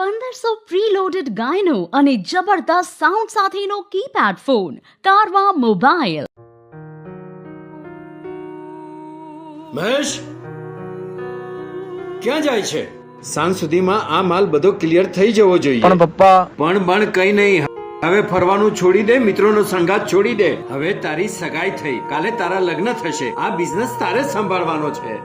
પંદરસો પ્રીલોડેડ ગાયનો અને જબરદસ્ત સાઉન્ડ સાથેનો કીપેડ ફોન કારવા મોબાઈલ મહેશ ક્યાં જાય છે? સાંજ સુધીમાં આ માલ બધો ક્લિયર થઈ જવો જોઈએ. પણ પપ્પા પણ પણ કઈ નહીં. હવે ફરવાનું છોડી દે મિત્રોનો સંગાત છોડી દે. હવે તારી સગાઈ થઈ. કાલે તારા લગ્ન થશે. આ બિઝનેસ તારે સંભાળવાનો છે.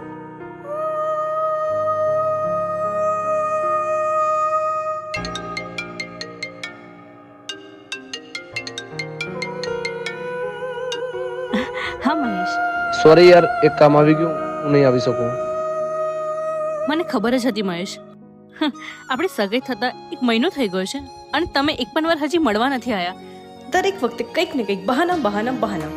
હા મહેશ. સોરી યાર એક કામ આવી ગયું હું નહીં આવી શકું. મને ખબર જ હતી મહેશ. હં, આપણે સગાઈ થતા એક મહિનો થઈ ગયો છે અને તમે એક પણ વાર હજી મળવા નથી આવ્યા દરેક વખતે કંઈક ને કંઈક બહાના બહાના બહાના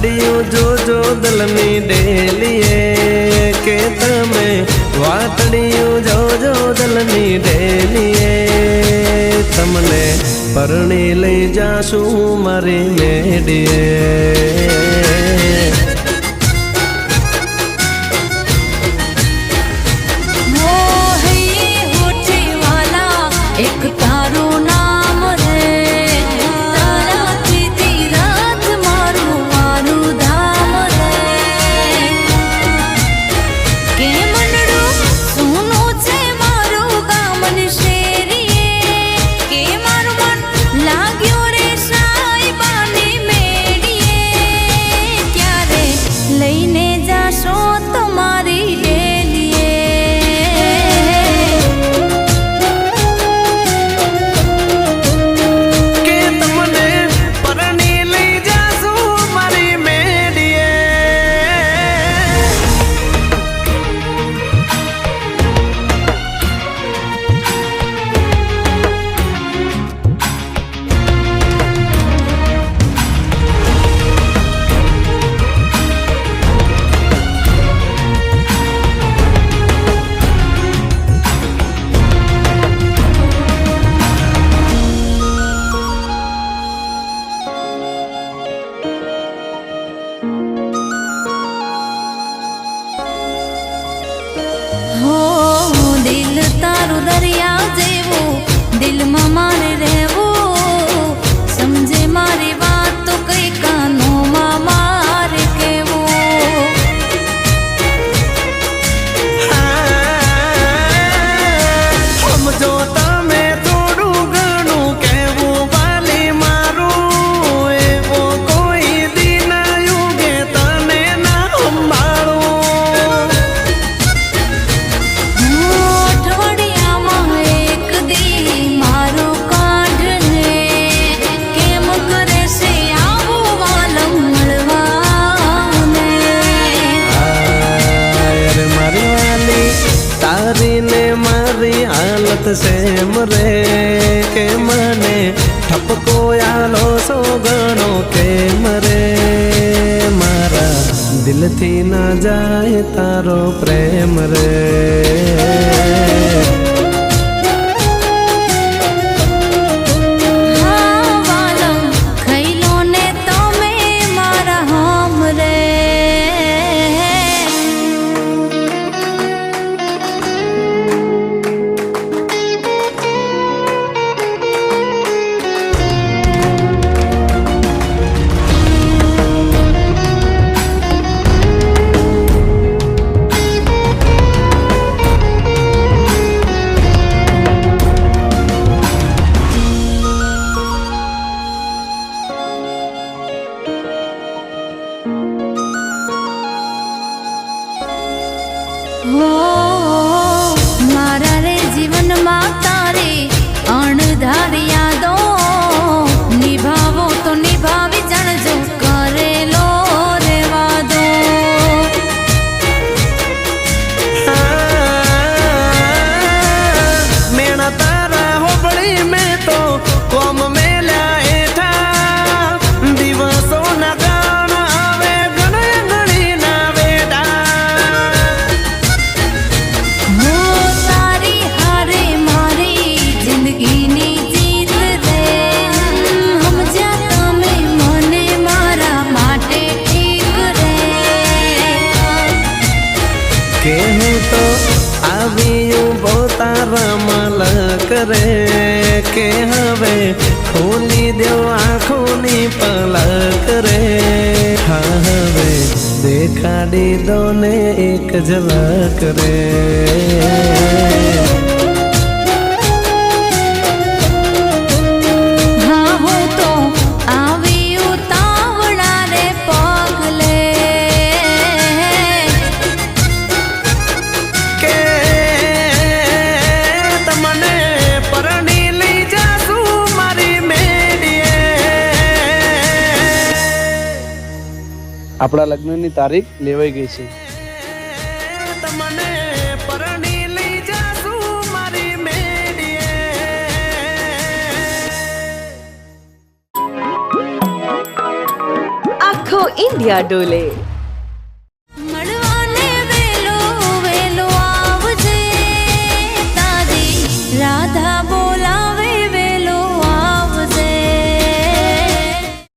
વાતડિયું જોજો, દલની ડેલીએ કે તમે વાતડિયું જોજો, દલની ડેલીએ. તમને પરણી લઈ જાશું મારી મેડીએ. તારી ને મારી હાલત સેમ રે કે મને ઠપકો આલો સો ગણો કેમ રે? મારા દિલથી ના જાય તારો પ્રેમ રે. ગઈ મેં તો કોમ મેલ્યા એઠા દિવસો ના ગાણ આવે ગણે ગણી ના વેડા સારી માટે ઠીક રે કે કે હવે ખોલી દેવ આંખોની પલક રે. હા, હવે દેખાડી દો ને એક ઝલક રે. આપણા લગ્નની તારીખ લેવાઈ ગઈ છે. આખો ઇન્ડિયા ડોલે.